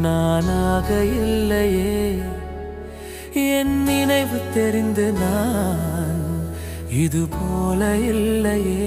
நானாக இல்லையே. என் நினைவு தெரிந்து நான் இது போல இல்லையே.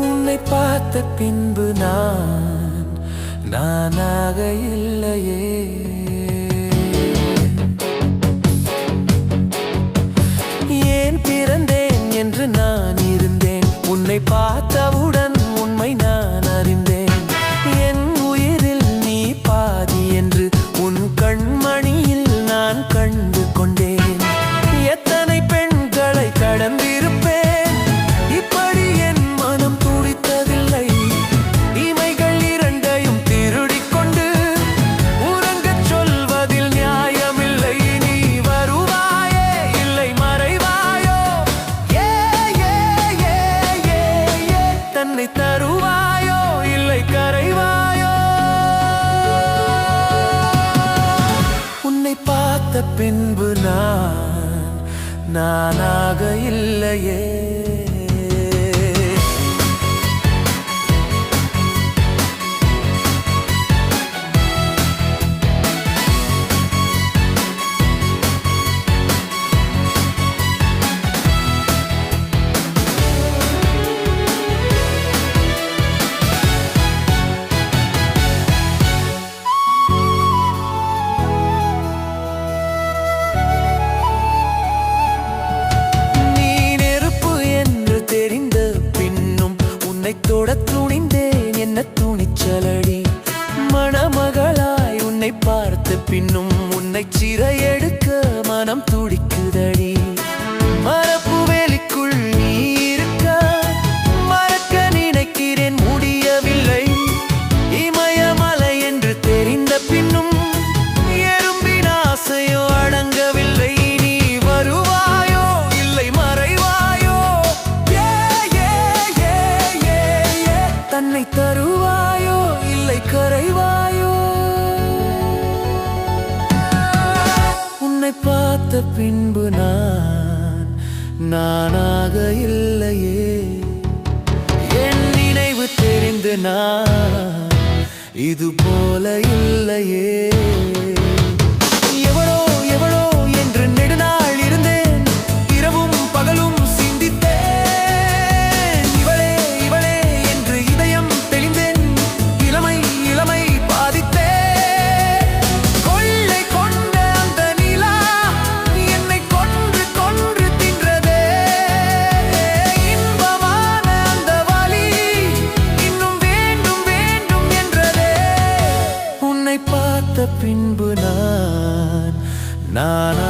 உன்னை பார்த்த பின்பு நான் நானாக இல்லையே. பார்த்த பின்பு நான் நானாக இல்லையே. உன்னைத்தோட துணிந்தேன். என்ன துணிச்சலடி? மணமகளாய் உன்னை பார்த்து பின்னும் உன்னை சிறை எடுக்க மனம் துடிக்குதடி. பின்பு நான் நானாக இல்லையே. என் நினைவு தெரிந்து நான் இது போல இல்லையே. na na